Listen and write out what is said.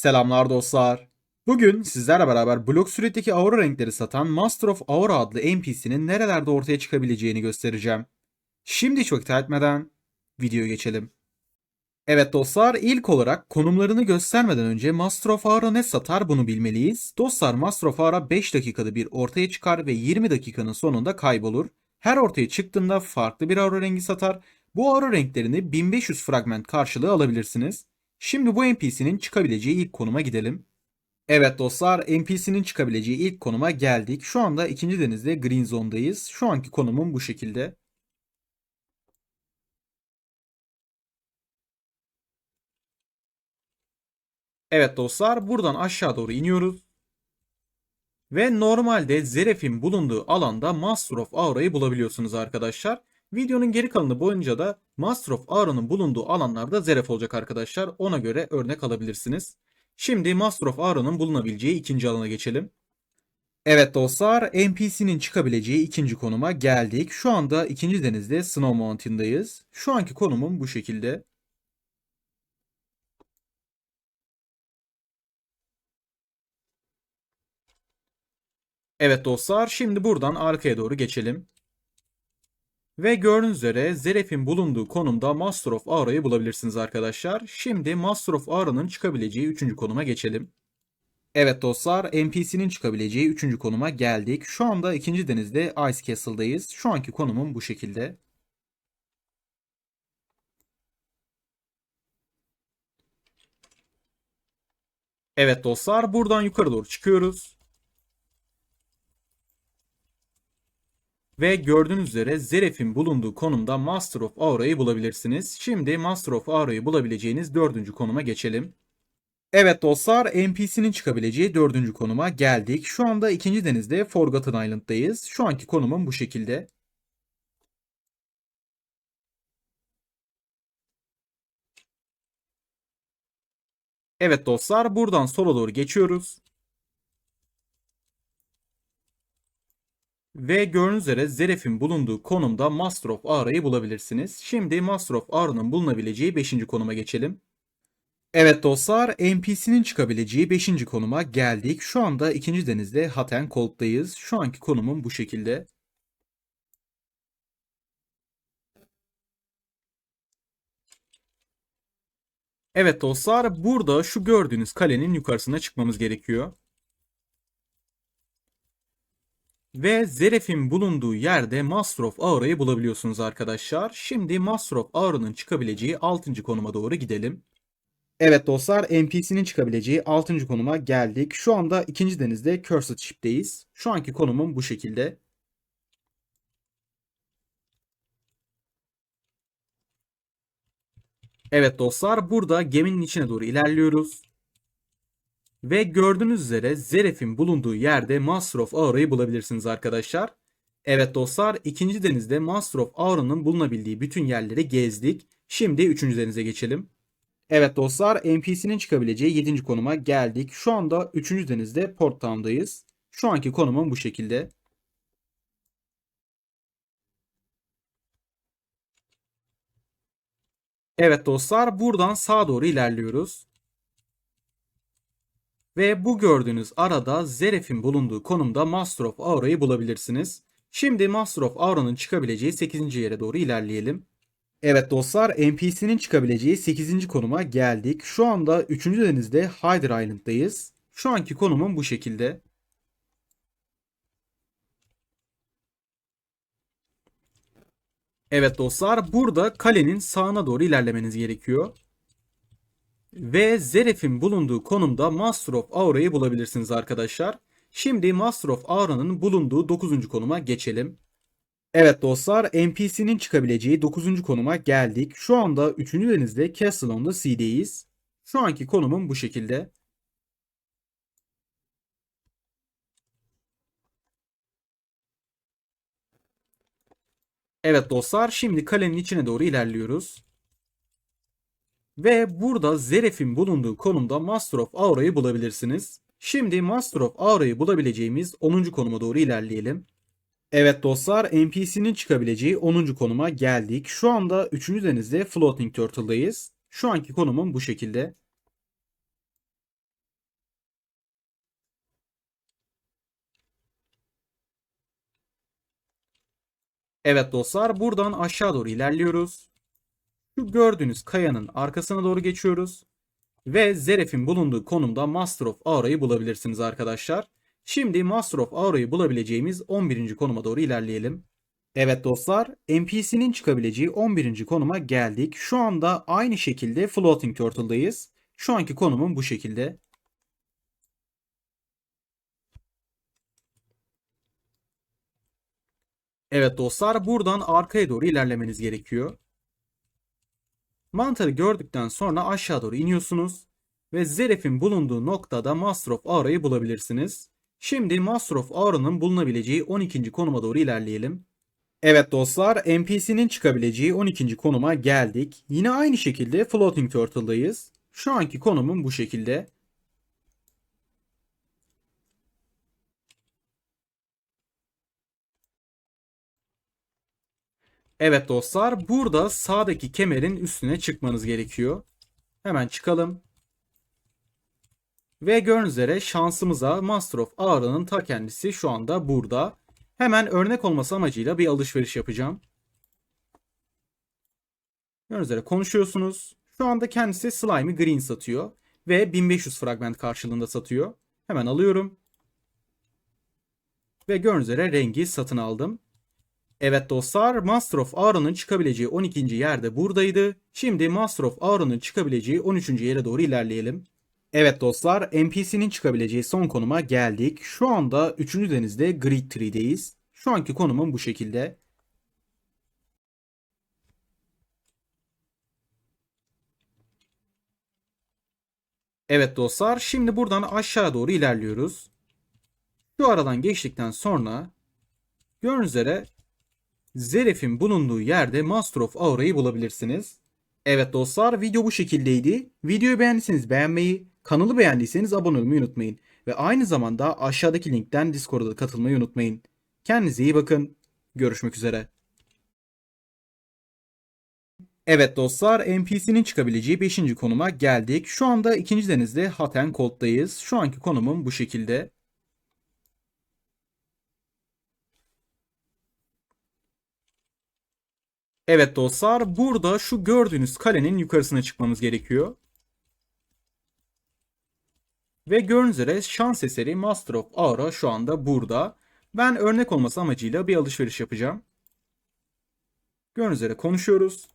Selamlar dostlar. Bugün sizlerle beraber blok süretindeki aura renkleri satan Master of Aura adlı NPC'nin nerelerde ortaya çıkabileceğini göstereceğim. Şimdi çok etmeden videoya geçelim. Evet dostlar ilk olarak konumlarını göstermeden önce Master of Aura ne satar bunu bilmeliyiz. Dostlar Master of Aura 5 dakikada bir ortaya çıkar ve 20 dakikanın sonunda kaybolur. Her ortaya çıktığında farklı bir aura rengi satar. Bu aura renklerini 1500 fragment karşılığı alabilirsiniz. Şimdi bu NPC'nin çıkabileceği ilk konuma gidelim. Evet dostlar NPC'nin çıkabileceği ilk konuma geldik. Şu anda ikinci denizde Green Zone'dayız. Şu anki konumum bu şekilde. Evet dostlar buradan aşağı doğru iniyoruz. Ve normalde Zeref'in bulunduğu alanda Master of Aura'yı bulabiliyorsunuz arkadaşlar. Videonun geri kalanı boyunca da Master of Aura'nın bulunduğu alanlarda Zeref olacak arkadaşlar. Ona göre örnek alabilirsiniz. Şimdi Master of Aura'nın bulunabileceği ikinci alana geçelim. Evet dostlar NPC'nin çıkabileceği ikinci konuma geldik. Şu anda ikinci denizde Snow Mountain'dayız. Şu anki konumum bu şekilde. Evet dostlar şimdi buradan arkaya doğru geçelim. Ve gördüğünüz üzere Zeref'in bulunduğu konumda Master of Aura'yı bulabilirsiniz arkadaşlar. Şimdi Master of Aura'nın çıkabileceği 3. konuma geçelim. Evet dostlar NPC'nin çıkabileceği 3. konuma geldik. Şu anda 2. denizde Ice Castle'dayız. Şu anki konumum bu şekilde. Evet dostlar buradan yukarı doğru çıkıyoruz. Ve gördüğünüz üzere Zeref'in bulunduğu konumda Master of Aura'yı bulabilirsiniz. Şimdi Master of Aura'yı bulabileceğiniz dördüncü konuma geçelim. Evet dostlar NPC'nin çıkabileceği dördüncü konuma geldik. Şu anda ikinci denizde Forgotten Island'dayız. Şu anki konumum bu şekilde. Evet dostlar buradan sola doğru geçiyoruz. Ve gördüğünüz üzere Zeref'in bulunduğu konumda Master of Aura'yı bulabilirsiniz. Şimdi Master of Aura'nın bulunabileceği 5. konuma geçelim. Evet dostlar NPC'nin çıkabileceği 5. konuma geldik. Şu anda 2. denizde Hot and Cold'dayız. Şu anki konumum bu şekilde. Evet dostlar burada şu gördüğünüz kalenin yukarısına çıkmamız gerekiyor. Ve Zeref'in bulunduğu yerde Master Aura'yı bulabiliyorsunuz arkadaşlar. Şimdi Master Aura'nın çıkabileceği 6. konuma doğru gidelim. Evet dostlar NPC'nin çıkabileceği 6. konuma geldik. Şu anda 2. denizde Cursed Ship'teyiz. Şu anki konumum bu şekilde. Evet dostlar burada geminin içine doğru ilerliyoruz. Ve gördüğünüz üzere Zeref'in bulunduğu yerde Master of Aura'yı bulabilirsiniz arkadaşlar. Evet dostlar ikinci denizde Master of Aura'nın bulunabildiği bütün yerleri gezdik. Şimdi üçüncü denize geçelim. Evet dostlar NPC'nin çıkabileceği 7. konuma geldik. Şu anda 3. denizde Port Town'dayız. Şu anki konumum bu şekilde. Evet dostlar buradan sağa doğru ilerliyoruz. Ve bu gördüğünüz arada Zeref'in bulunduğu konumda Master of Aura'yı bulabilirsiniz. Şimdi Master of Aura'nın çıkabileceği 8. yere doğru ilerleyelim. Evet dostlar NPC'nin çıkabileceği 8. konuma geldik. Şu anda 3. denizde Hyder Island'dayız. Şu anki konumum bu şekilde. Evet dostlar burada kalenin sağına doğru ilerlemeniz gerekiyor. Ve Zeref'in bulunduğu konumda Master of Aura'yı bulabilirsiniz arkadaşlar. Şimdi Master of Aura'nın bulunduğu 9. konuma geçelim. Evet dostlar NPC'nin çıkabileceği 9. konuma geldik. Şu anda 3. denizde Castle on the Sea'deyiz. Şu anki konumum bu şekilde. Evet dostlar şimdi kalenin içine doğru ilerliyoruz. Ve burada Zeref'in bulunduğu konumda Master of Aura'yı bulabilirsiniz. Şimdi Master of Aura'yı bulabileceğimiz 10. konuma doğru ilerleyelim. Evet dostlar NPC'nin çıkabileceği 10. konuma geldik. Şu anda 3. denizde Floating Turtle'dayız. Şu anki konumum bu şekilde. Evet dostlar buradan aşağı doğru ilerliyoruz. Şu gördüğünüz kayanın arkasına doğru geçiyoruz. Ve Zeref'in bulunduğu konumda Master of Aura'yı bulabilirsiniz arkadaşlar. Şimdi Master of Aura'yı bulabileceğimiz 11. konuma doğru ilerleyelim. Evet dostlar, NPC'nin çıkabileceği 11. konuma geldik. Şu anda aynı şekilde Floating Turtle'dayız. Şu anki konumum bu şekilde. Evet dostlar, buradan arkaya doğru ilerlemeniz gerekiyor. Mantarı gördükten sonra aşağı doğru iniyorsunuz ve Zeref'in bulunduğu noktada Master of Aura'yı bulabilirsiniz. Şimdi Master of Aura'nın bulunabileceği 12. konuma doğru ilerleyelim. Evet dostlar, NPC'nin çıkabileceği 12. konuma geldik. Yine aynı şekilde Floating Turtle'dayız. Şu anki konumum bu şekilde. Evet dostlar, burada sağdaki kemerin üstüne çıkmanız gerekiyor. Hemen çıkalım. Ve gördüğünüz üzere şansımıza Master of Aura'nın ta kendisi şu anda burada. Hemen örnek olması amacıyla bir alışveriş yapacağım. Gördüğünüz üzere konuşuyorsunuz. Şu anda kendisi Slime'ı Green satıyor. Ve 1500 fragment karşılığında satıyor. Hemen alıyorum. Ve gördüğünüz üzere rengi satın aldım. Evet dostlar Master of Aura'nın çıkabileceği 12. yerde buradaydı. Şimdi Master of Aura'nın çıkabileceği 13. yere doğru ilerleyelim. Evet dostlar NPC'nin çıkabileceği son konuma geldik. Şu anda 3. denizde Grid Tree'deyiz. Şu anki konumum bu şekilde. Evet dostlar şimdi buradan aşağı doğru ilerliyoruz. Şu aradan geçtikten sonra gördüğünüz üzere Zeref'in bulunduğu yerde Master of Aura'yı bulabilirsiniz. Evet dostlar video bu şekildeydi. Videoyu beğendiyseniz beğenmeyi, kanalı beğendiyseniz abone olmayı unutmayın. Ve aynı zamanda aşağıdaki linkten Discord'a da katılmayı unutmayın. Kendinize iyi bakın. Görüşmek üzere. Evet dostlar NPC'nin çıkabileceği 5. konuma geldik. Şu anda 2. denizde Hot and Cold'dayız. Şu anki konumum bu şekilde. Evet dostlar burada şu gördüğünüz kalenin yukarısına çıkmamız gerekiyor. Ve gördüğünüz üzere şans eseri Master of Aura şu anda burada. Ben örnek olması amacıyla bir alışveriş yapacağım. Gördüğünüz üzere konuşuyoruz.